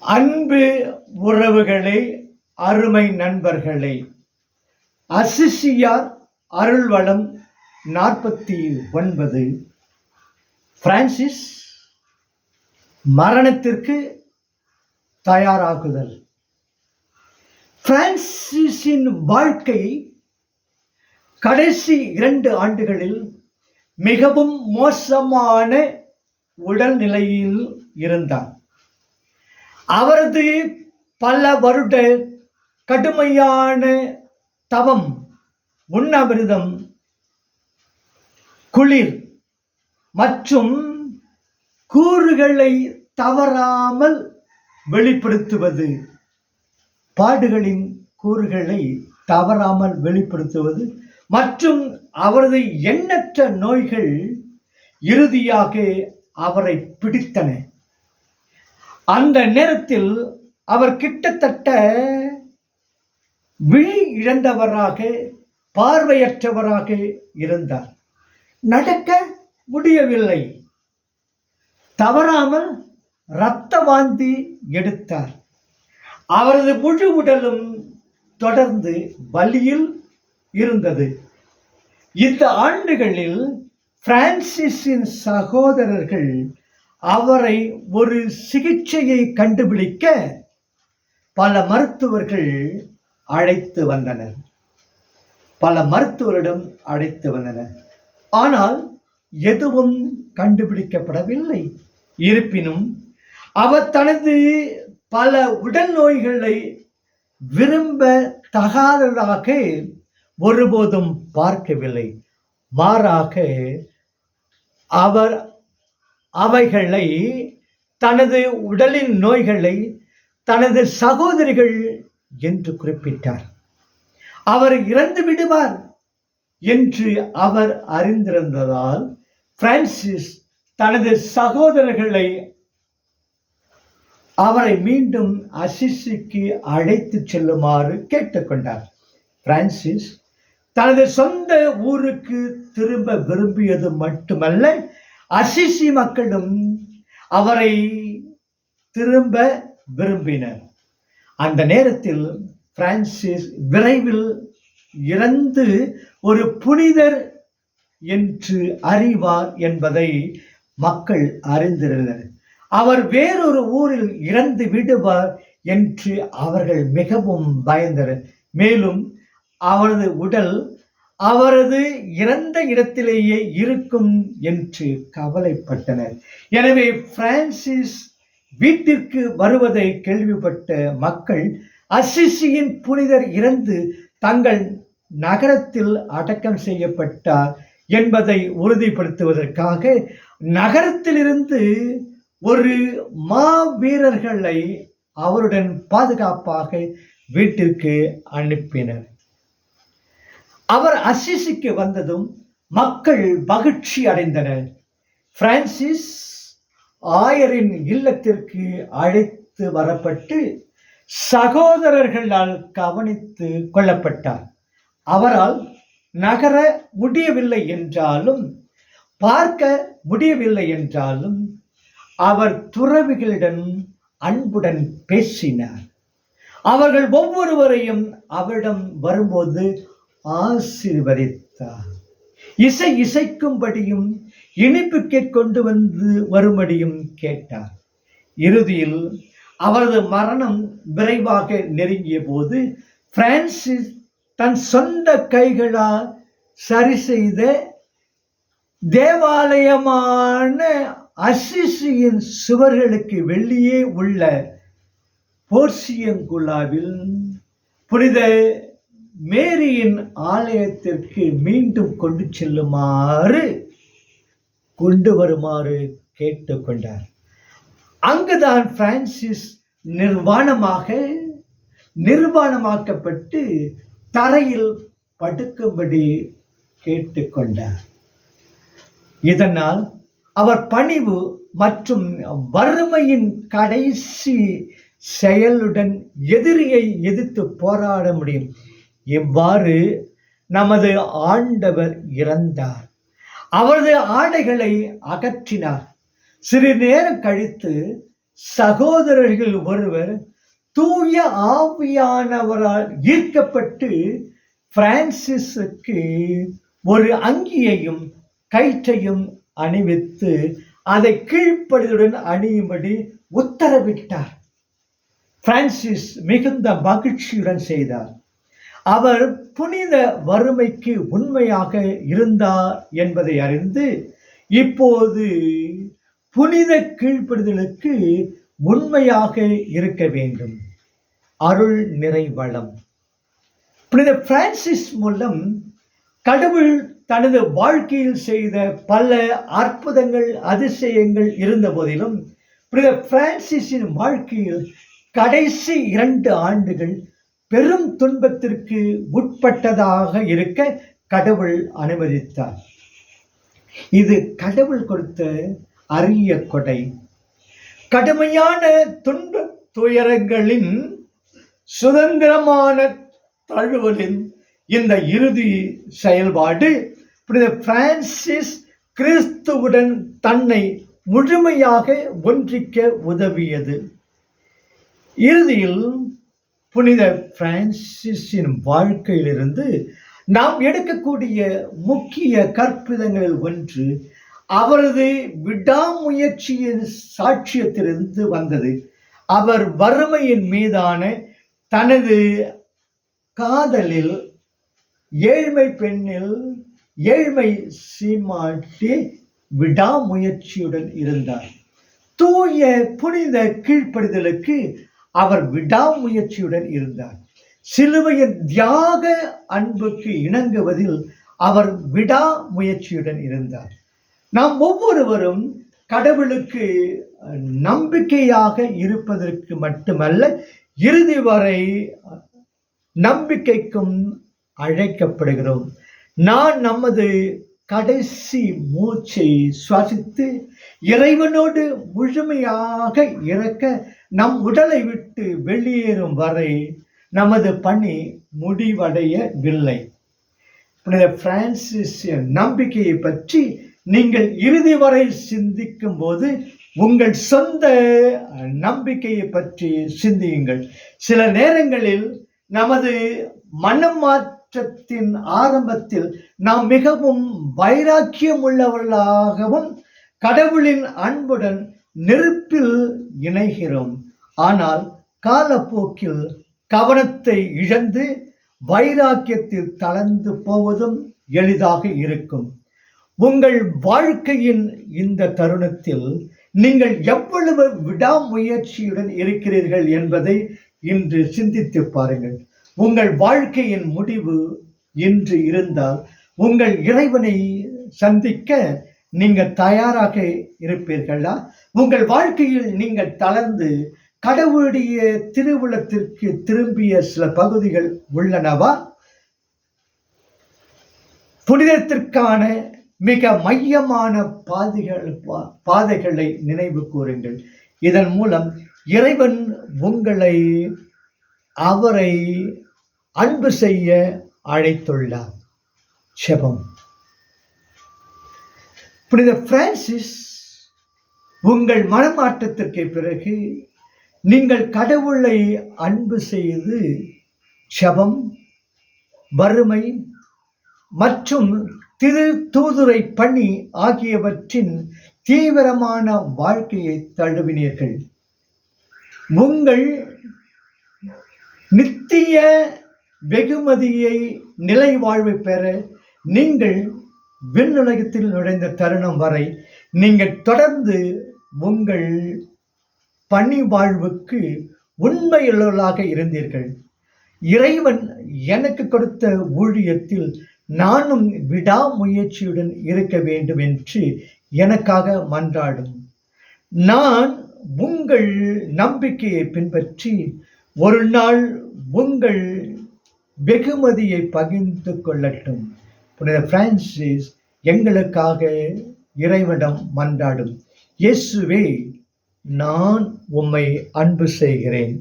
அன்பு உறவுகளே அருமை நண்பர்களே. அசிசியார் அருள்வளம் நாற்பத்தி ஒன்பது. பிரான்சிஸ் மரணத்திற்கு தயாராகுதல். பிரான்சிஸின் வாழ்க்கை கடைசி இரண்டு ஆண்டுகளில் மிகவும் மோசமான உடல்நிலையில் இருந்தார். அவரது பல வருட கடுமையான தவம் உண்ணாமிருதம் குளிர் மற்றும் கூறுகளை தவறாமல் வெளிப்படுத்துவது பாடுகளின் கூறுகளை தவறாமல் வெளிப்படுத்துவது மற்றும் அவரது எண்ணற்ற நோய்கள் இறுதியாக அவரை பிடித்தன. அந்த நேரத்தில் அவர் கிட்டத்தட்ட விழி இழந்தவராக பார்வையற்றவராக இருந்தார். நடக்க முடியவில்லை. தவறாமல் இரத்த வாந்தி எடுத்தார். அவரது முழு உடலும் தொடர்ந்து வலியில் இருந்தது. இந்த ஆண்டுகளில் பிரான்சிஸின் சகோதரர்கள் அவரை ஒரு சிகிச்சையை கண்டுபிடிக்க பல மருத்துவர்கள் அழைத்து வந்தனர். பல மருத்துவரிடம் அழைத்து வந்தனர். ஆனால் எதுவும் கண்டுபிடிக்கப்படவில்லை. இருப்பினும் அவர் தனது பல உடல் நோய்களை விரும்ப தகாததாக ஒருபோதும் பார்க்கவில்லை. மாறாக அவர் அவைகளை தனது உடலின் நோய்களை தனது சகோதரிகள் என்று குறிப்பிட்டார். அவர் இறந்து விடுவார் என்று அவர் அறிந்திருந்ததால் பிரான்சிஸ் தனது சகோதரர்களை அவரை மீண்டும் அசிசிக்கு அழைத்து செல்லுமாறு கேட்டுக்கொண்டார். பிரான்சிஸ் தனது சொந்த ஊருக்கு திரும்ப விரும்பியது மட்டுமல்ல அசிசி மக்களும் அவரை திரும்ப விரும்பினர். அந்த நேரத்தில் பிரான்சிஸ் விரைவில் இறந்து ஒரு புனிதர் என்று அறிவார் என்பதை மக்கள் அறிந்திருந்தனர். அவர் வேறொரு ஊரில் இறந்து விடுவார் என்று அவர்கள் மிகவும் பயந்தனர். மேலும் அவரது உடல் அவரது இறந்த இடத்திலேயே இருக்கும் என்று கவலைப்பட்டனர். எனவே பிரான்சிஸ் வீட்டிற்கு வருவதை கேள்விப்பட்ட மக்கள் அசிசியின் புனிதர் இறந்து தங்கள் நகரத்தில் அடக்கம் செய்யப்பட்டார் என்பதை உறுதிப்படுத்துவதற்காக நகரத்திலிருந்து ஒரு மாவீரர்களை அவருடன் பாதுகாப்பாக வீட்டிற்கு அனுப்பினர். அவர் அசிசிக்கு வந்ததும் மக்கள் மகிழ்ச்சி அடைந்தனர். பிரான்சிஸ் ஆயரின் இல்லத்திற்கு அழைத்து வரப்பட்டு சகோதரர்களால் கவனித்து கொள்ளப்பட்டார். அவரால் நகர முடியவில்லை என்றாலும் பார்க்க முடியவில்லை என்றாலும் அவர் துறவிகளிடம் அன்புடன் பேசினார். அவர்கள் ஒவ்வொருவரையும் அவரிடம் வரும்போது ஆசீர்வதித்தார். இசை இசைக்கும்படியும் இனிப்புக்கே கொண்டு வந்து வரும்படியும் கேட்டார். இறுதியில் அவரது மரணம் விரைவாக நெருங்கிய போது பிரான்சிஸ் தன் சொந்த கைகளால் சரி செய்த தேவாலயமான அசிசியின் சுவர்களுக்கு வெளியே உள்ள போர்சியங்குலாவில் புனித மேரியின் ஆலயத்திற்கு மீண்டும் கொண்டு செல்லுமாறு கொண்டு வருமாறு கேட்டுக்கொண்டார். அங்குதான் பிரான்சிஸ் நிர்வாணமாக நிர்வாணமாக்கப்பட்டு தரையில் படுக்கும்படி கேட்டுக்கொண்டார். இதனால் அவர் பணிவு மற்றும் வறுமையின் கடைசி செயலுடன் எதிரியை எதிர்த்து போராட முடியும். இவ்வாறு நமது ஆண்டவர் இறந்தார். அவரது ஆடைகளை அகற்றினார். சிறு நேரம் கழித்து சகோதரர்கள் ஒருவர் தூய ஆவியானவரால் ஈர்க்கப்பட்டு பிரான்சிஸுக்கு ஒரு அங்கியையும் கயிற்றையும் அணிவித்து அதை கீழ்ப்படியுடன் அணியும்படி உத்தரவிட்டார். பிரான்சிஸ் மிகுந்த மகிழ்ச்சியுடன் செய்தார். அவர் புனித வறுமைக்கு உண்மையாக இருந்தார் என்பதை அறிந்து இப்போது புனித கீழ்ப்படுதலுக்கு உண்மையாக இருக்க வேண்டும். அருள் நிறைவளம். புனித பிரான்சிஸ் மூலம் கடவுள் தனது வாழ்க்கையில் செய்த பல அற்புதங்கள் அதிசயங்கள் இருந்த போதிலும் புனித பிரான்சிஸின் வாழ்க்கையில் கடைசி இரண்டு ஆண்டுகள் பெரும் துன்பத்திற்கு உட்பட்டதாக இருக்க கடவுள் அனுமதித்தார். இது கடவுள் கொடுத்த அரிய கொடை. கடுமையான துன்ப துயரங்களின் சுதந்திரமான தழுவலின் இந்த இறுதி செயல்பாடு புனித பிரான்சிஸ் கிறிஸ்துவுடன் தன்னை முழுமையாக ஒன்றிக்க உதவியது. இறுதியில் புனித பிரான்சிஸின் வாழ்க்கையிலிருந்து நாம் எடுக்கக்கூடிய முக்கிய கற்பிதங்களில் ஒன்று அவரது விடாமுயற்சியின் சாட்சியத்திலிருந்து வந்தது. அவர் வறுமையின் மீதான தனது காதலில் ஏழ்மை பெண்ணில் ஏழ்மை சீமாட்டி விடாமுயற்சியுடன் இருந்தார். தூய புனித கீழ்ப்படிதலுக்கு அவர் விடாமுயற்சியுடன் இருந்தார். சிலுவையின் தியாக அன்புக்கு இணங்குவதில் அவர் விடாமுயற்சியுடன் இருந்தார். நாம் ஒவ்வொருவரும் கடவுளுக்கு நம்பிக்கையாக இருப்பதற்கு மட்டுமல்ல இறுதி வரை நம்பிக்கைக்கும் அழைக்கப்படுகிறோம். நான் நமது கடைசி மூச்சை சுவாசித்து இறைவனோடு முழுமையாக இறக்க நம் உடலை விட்டு வெளியேறும் வரை நமது பணி முடிவடையவில்லை. புனித பிரான்சிஸ் நம்பிக்கையை பற்றி நீங்கள் இறுதி வரை சிந்திக்கும் போது உங்கள் சொந்த நம்பிக்கையை பற்றி சிந்தியுங்கள். சில நேரங்களில் நமது மனம் மாற்றத்தின் ஆரம்பத்தில் நாம் மிகவும் வைராக்கியம் உள்ளவர்களாகவும் கடவுளின் அன்புடன் நெருப்பில் இணைகிறோம். ஆனால் காலப்போக்கில் கவனத்தை இழந்து வைராக்கியத்தில் தளர்ந்து போவதும் எளிதாக இருக்கும். உங்கள் வாழ்க்கையின் இந்த தருணத்தில் நீங்கள் எவ்வளவு விடாமுயற்சியுடன் இருக்கிறீர்கள் என்பதை இன்று சிந்தித்து பாருங்கள். உங்கள் வாழ்க்கையின் முடிவு இன்று இருந்தால் உங்கள் இறைவனை சந்திக்க நீங்கள் தயாராக இருப்பீர்களா? உங்கள் வாழ்க்கையில் நீங்கள் தளர்ந்து கடவுளுடைய திருவுளத்திற்கு திரும்பிய சில பகுதிகள் உள்ளனவா? புனிதத்திற்கான மிக மையமான பாதைகள் பாதைகளை நினைவு கூறுங்கள். இதன் மூலம் இறைவன் உங்களை அவரை அன்பு செய்ய அழைத்துள்ளார். செபம். புனித பிரான்சிஸ் உங்கள் மனமாற்றத்திற்கு பிறகு நீங்கள் கடவுளை அன்பு செய்து சபம் வறுமை மற்றும் திரு தூதுரை பணி ஆகியவற்றின் தீவிரமான வாழ்க்கையை தழுவினீர்கள். உங்கள் நித்திய வெகுமதியை நிலை வாழ்வு பெற நீங்கள் விண்ணுலகத்தில் நுழைந்த தருணம் வரை நீங்கள் தொடர்ந்து உங்கள் பணி வாழ்வுக்கு உண்மையுள்ளவர்களாக இருந்தீர்கள். இறைவன் எனக்கு கொடுத்த ஊழியத்தில் நானும் விடாமுயற்சியுடன் இருக்க வேண்டும் என்று எனக்காக மன்றாடும். நான் உங்கள் நம்பிக்கையை பின்பற்றி ஒரு நாள் உங்கள் வெகுமதியை பகிர்ந்து கொள்ளட்டும். புனித பிரான்சிஸ் எங்களுக்காக இறைவனம் மன்றாடும். இயேசுவே நான் உம்மை அன்பு செய்கிறேன்.